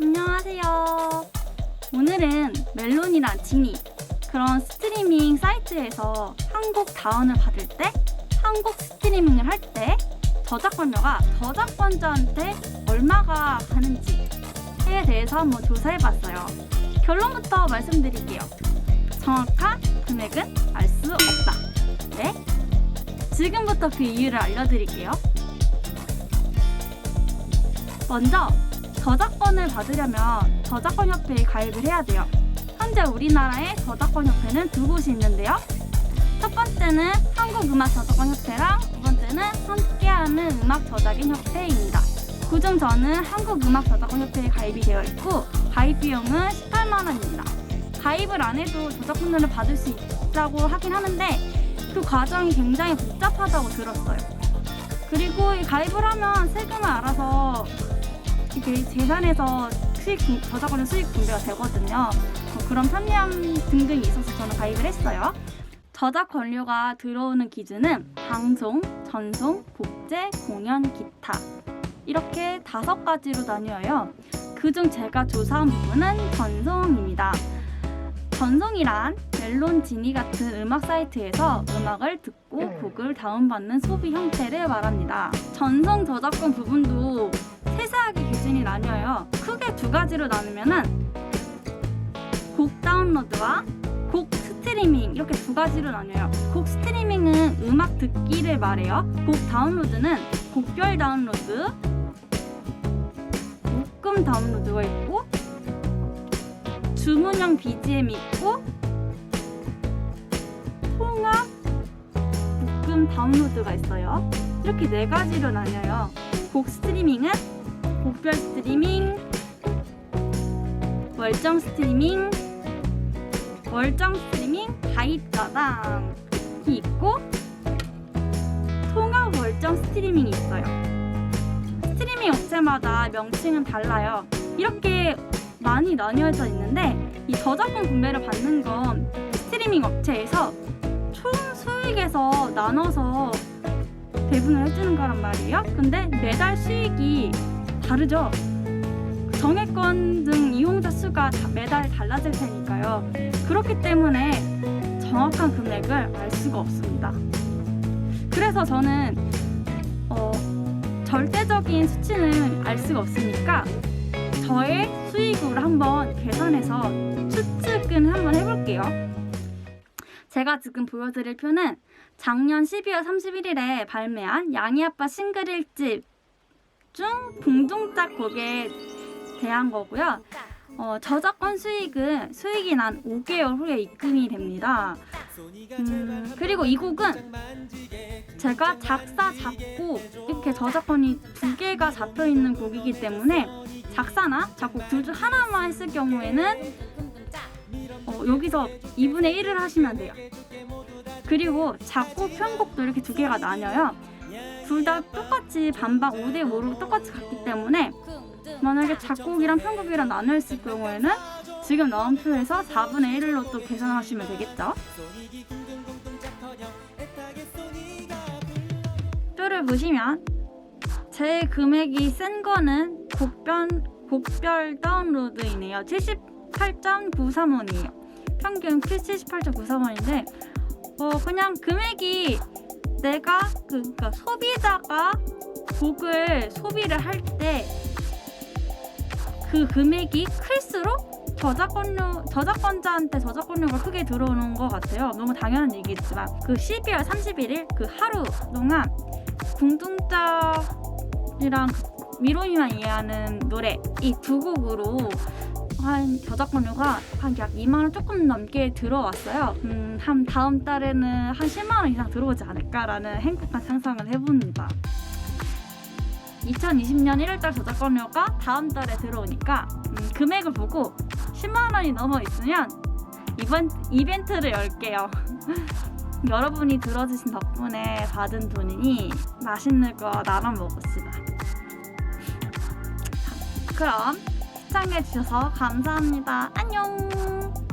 안녕하세요. 오늘은 멜론이란 지니 그런 스트리밍 사이트에서 한국 다운을 받을 때 한국 스트리밍을 할 때 저작권료가 저작권자한테 얼마가 가는지에 대해서 한번 조사해봤어요. 결론부터 말씀드릴게요. 정확한 금액은 알 수 없다. 네? 지금부터 그 이유를 알려드릴게요. 먼저 저작권을 받으려면 저작권협회에 가입을 해야 돼요. 현재 우리나라에 저작권협회는 두 곳이 있는데요. 첫 번째는 한국음악저작권협회랑 두 번째는 함께하는 음악저작인협회입니다. 그중 저는 한국음악저작권협회에 가입이 되어 있고 가입 비용은 18만 원입니다. 가입을 안 해도 저작권료를 받을 수 있다고 하긴 하는데 그 과정이 굉장히 복잡하다고 들었어요. 그리고 이 가입을 하면 세금을 알아서 이게 재산에서 수익 분- 저작권료 수익 분배가 되거든요. 어, 그런 편리함 등등이 있어서 저는 가입을 했어요. 저작 권료가 들어오는 기준은 방송, 전송, 복제, 공연, 기타 이렇게 다섯 가지로 나뉘어요. 그중 제가 조사한 부분은 전송입니다. 전송이란 멜론 지니 같은 음악 사이트에서 음악을 듣고 곡을 다운받는 소비 형태를 말합니다. 전송 저작권 부분도 세세하게 기준이 나뉘어요. 크게 두 가지로 나누면은 곡 다운로드와 곡 스트리밍 이렇게 두 가지로 나뉘어요. 곡 스트리밍은 음악 듣기를 말해요. 곡 다운로드는 곡별 다운로드, 묶음 다운로드가 있고 주문형 BGM이 있고 통합 묶음 다운로드가 있어요. 이렇게 네 가지로 나뉘어요. 곡 스트리밍은 곡별 스트리밍, 월정 스트리밍, 월정 스트리밍 가입자당이 있고 통합 월정 스트리밍이 있어요. 스트리밍 업체마다 명칭은 달라요. 이렇게 많이 나뉘어져 있는데 이 저작권 분배를 받는 건 스트리밍 업체에서 총 수익에서 나눠서 배분을 해주는 거란 말이에요. 근데 매달 수익이 다르죠. 정액권 등 이용자 수가 다- 매달 달라질 테니까요. 그렇기 때문에 정확한 금액을 알 수가 없습니다. 그래서 저는 어, 절대적인 수치는 알 수가 없으니까 저의 수익으로 한번 계산해서 추측은 한번 해볼게요. 제가 지금 보여드릴 표는 작년 12월 31일에 발매한 양이 아빠 싱글 1집 중 동동작 곡에 대한 거고요. 어, 저작권 수익은 수익이 난 5개월 후에 입금이 됩니다. 음, 그리고 이 곡은 제가 작사, 작곡 이렇게 저작권이 두 개가 잡혀 있는 곡이기 때문에 작사나 작곡 둘 중 하나만 했을 경우에는 어, 여기서 2분의 1을 하시면 돼요. 그리고 작곡, 편곡도 이렇게 두 개가 나뉘어요. 둘 다 똑같이 반반 5대 5로 똑같이 갔기 때문에 만약에 작곡이랑 편곡이랑 나눠 있을 경우에는 지금 나온 표에서 4분의 1로 또 계산하시면 되겠죠. 표를 보시면 제 금액이 센 거는 곡별, 곡별 다운로드이네요. 78.93원이에요. 평균 78.93원인데 어 그냥 금액이 내가 그, 그러니까 소비자가 곡을 소비를 할 때 그 금액이 클수록 저작권료 저작권자한테 저작권료가 크게 들어오는 것 같아요. 너무 당연한 얘기지만 그 12월 31일 그 하루 동안 궁둥자이랑 미로이만 이해하는 노래 이 두 곡으로 한 저작권료가 한 약 2만 원 조금 넘게 들어왔어요. 음, 한 다음 달에는 한 10만 원 이상 들어오지 않을까라는 행복한 상상을 해봅니다. 2020년 1월달 저작권료가 다음 달에 들어오니까 음, 금액을 보고 10만 원이 넘어 있으면 이번 이벤트를 열게요. 여러분이 들어주신 덕분에 받은 돈이니 맛있는 거 나눠 먹읍시다. 그럼 시청해주셔서 감사합니다. 안녕!